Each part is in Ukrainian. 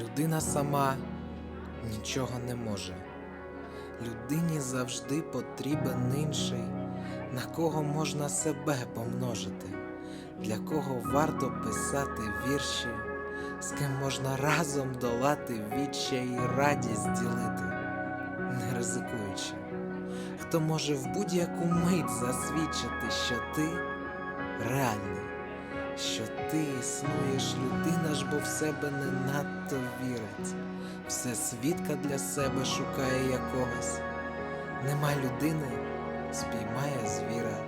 Людина сама нічого не може. Людині завжди потрібен інший, на кого можна себе помножити, для кого варто писати вірші, з ким можна разом долати відчай і радість ділити, не ризикуючи. Хто може в будь-яку мить засвідчити, що ти реальний, що ти існуєш, людина ж, бо в себе не надто вірить, все свідка для себе шукає якогось. Нема людини, спіймає звіра,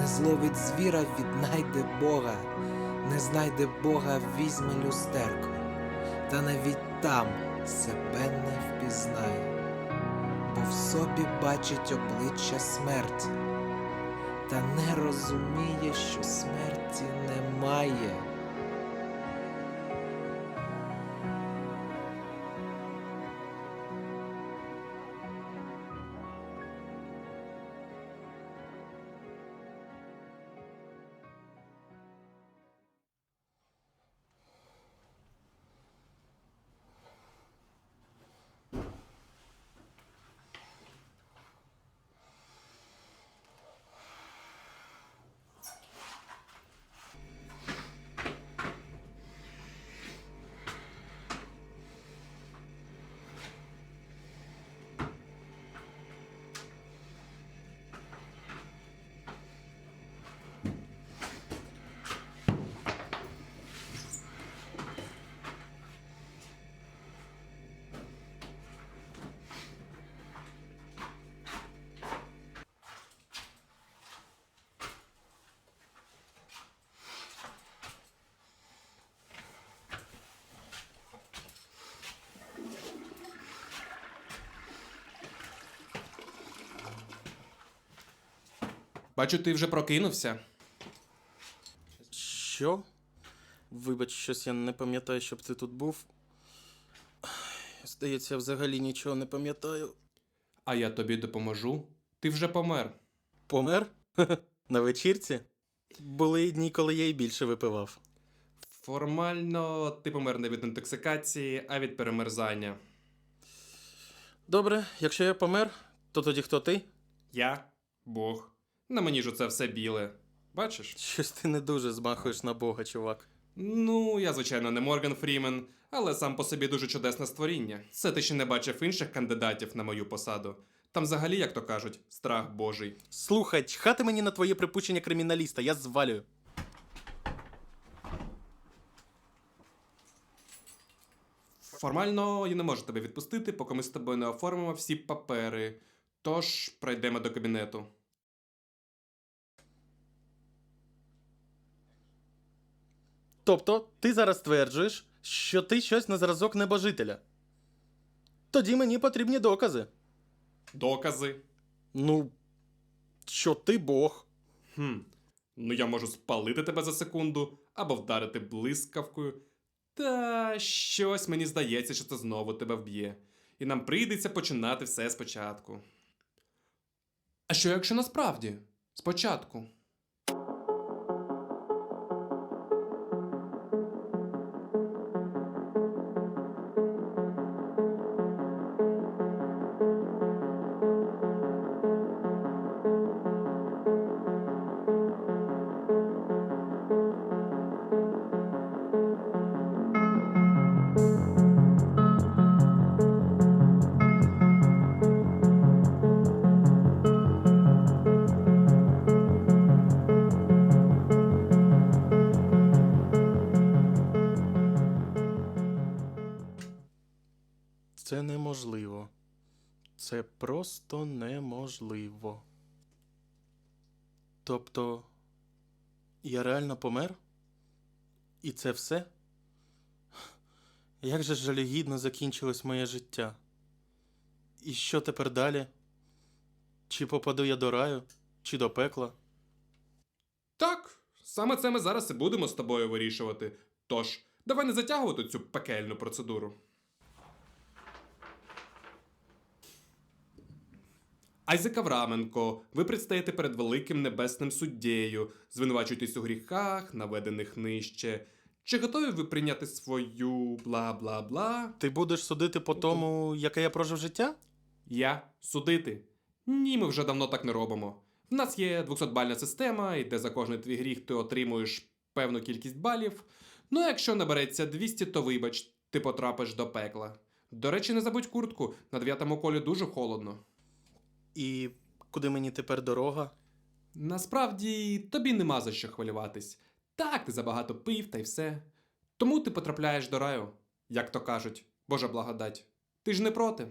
не зловить звіра, віднайде Бога, не знайде Бога, візьме люстерко, та навіть там себе не впізнає, бо в собі бачить обличчя смерті, та не розуміє, що смерті немає. Бачу, ти вже прокинувся. Що? Вибач, щось я не пам'ятаю, щоб ти тут був. Здається, я взагалі нічого не пам'ятаю. А я тобі допоможу. Ти вже помер. Помер? На вечірці? Були і дні, коли я і більше випивав. Формально ти помер не від інтоксикації, а від перемерзання. Добре, якщо я помер, то тоді хто ти? Я Бог. На мені ж оце все біле. Бачиш? Щось ти не дуже змахуєш на Бога, чувак. Ну, я, звичайно, не Морган Фрімен, але сам по собі дуже чудесне створіння. Це ти ще не бачив інших кандидатів на мою посаду. Там взагалі, як то кажуть, страх Божий. Слухай, чхати мені на твоє припущення криміналіста, я звалюю. Формально я не можу тебе відпустити, поки ми з тобою не оформимо всі папери. Тож пройдемо до кабінету. Тобто, ти зараз стверджуєш, що ти щось на зразок небожителя. Тоді мені потрібні докази. Докази. Ну, що ти Бог. Хм. Ну я можу спалити тебе за секунду або вдарити блискавкою. Та щось мені здається, що це знову тебе вб'є. І нам прийдеться починати все спочатку. А що якщо насправді? Спочатку. Це неможливо. Це просто неможливо. Тобто, я реально помер? І це все? Як же жалюгідно закінчилось моє життя? І що тепер далі? Чи попаду я до раю, чи до пекла? Так, саме це ми зараз і будемо з тобою вирішувати. Тож, давай не затягувати цю пекельну процедуру. Айзек Авраменко, ви предстаєте перед великим небесним суддєю, звинувачуєтесь у гріхах, наведених нижче. Чи готові ви прийняти свою бла-бла-бла? Ти будеш судити по тому, яке я прожив життя? Я судити. Ні, ми вже давно так не робимо. В нас є 200-бальна система, і де за кожний твій гріх ти отримуєш певну кількість балів. Ну, а якщо набереться 200, то вибач, ти потрапиш до пекла. До речі, не забудь куртку, на дев'ятому колі дуже холодно. І куди мені тепер дорога? Насправді тобі нема за що хвилюватись. Так, ти забагато пив та й все. Тому ти потрапляєш до раю, як то кажуть, Божа благодать. Ти ж не проти.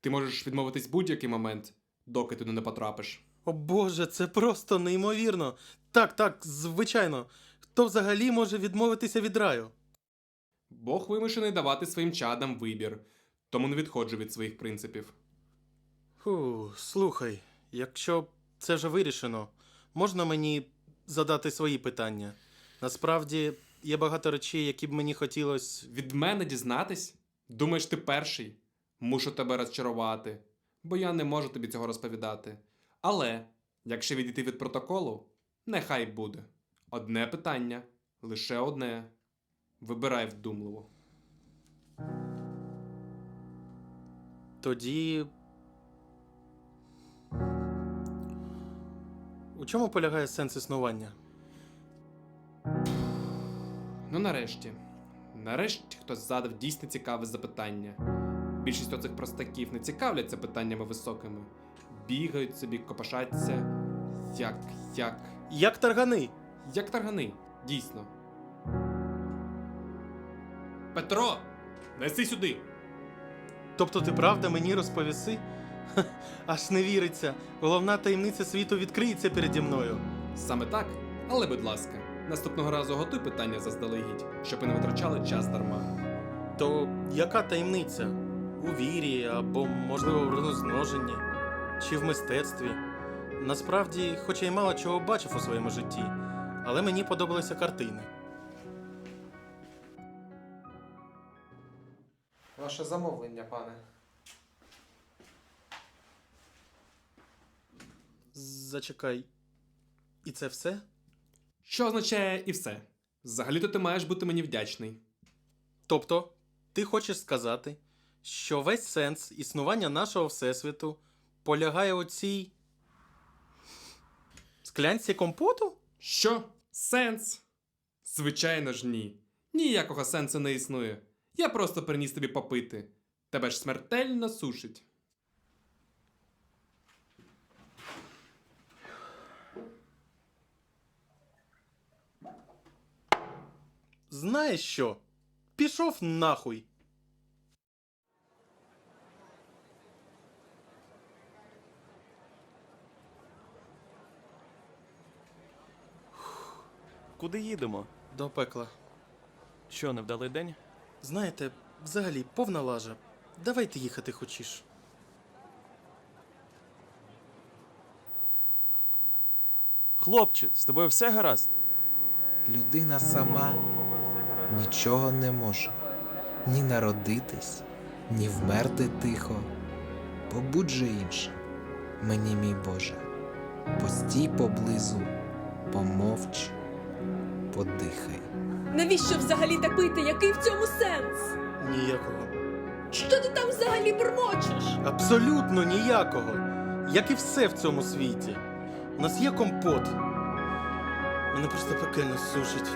Ти можеш відмовитись будь-який момент, доки ти не потрапиш. О Боже, це просто неймовірно. Так, так, звичайно. Хто взагалі може відмовитися від раю? Бог вимушений давати своїм чадам вибір, тому не відходжу від своїх принципів. Фу, слухай, якщо це вже вирішено, можна мені задати свої питання. Насправді, є багато речей, які б мені хотілося. Від мене дізнатись? Думаєш, ти перший? Мушу тебе розчарувати, бо я не можу тобі цього розповідати. Але, якщо відійти від протоколу, нехай буде. Одне питання, лише одне. Вибирай вдумливо. Тоді. У чому полягає сенс існування? Ну нарешті. Нарешті хтось задав дійсно цікаве запитання. Більшість оцих простаків не цікавляться питаннями високими. Бігають собі, копошаться. Як, як. Як таргани? Як таргани, дійсно. Петро! Неси сюди! Тобто ти правда мені розповіси? Ха, Аж не віриться. Головна таємниця світу відкриється переді мною. Саме так, але будь ласка, наступного разу готуй питання заздалегідь, щоб ви не витрачали час дарма. То яка таємниця? У вірі або, можливо, в розмноженні? Чи в мистецтві? Насправді, хоча й мало чого бачив у своєму житті, але мені подобалися картини. Ваше замовлення, пане. Зачекай. І це все? Що означає і все. Взагалі-то ти маєш бути мені вдячний. Тобто, ти хочеш сказати, що весь сенс існування нашого Всесвіту полягає у цій склянці компоту? Що? Сенс? Звичайно ж ні. Ніякого сенсу не існує. Я просто приніс тобі попити. Тебе ж смертельно сушить. Знаєш що? Пішов нахуй. Куди їдемо? До пекла. Що, невдалий день? Знаєте, взагалі повна лажа. Давайте їхати хочеш. Хлопче, з тобою все гаразд? Людина сама нічого не може ні народитись, ні вмерти тихо. Побудь же іншим, мені, мій Боже, постій поблизу, помовч, подихай. Навіщо взагалі так пити? Який в цьому сенс? Ніякого. Що ти там взагалі бурмочеш? Абсолютно ніякого. Як і все в цьому світі. У нас є компот. Мене просто пекельно сушить.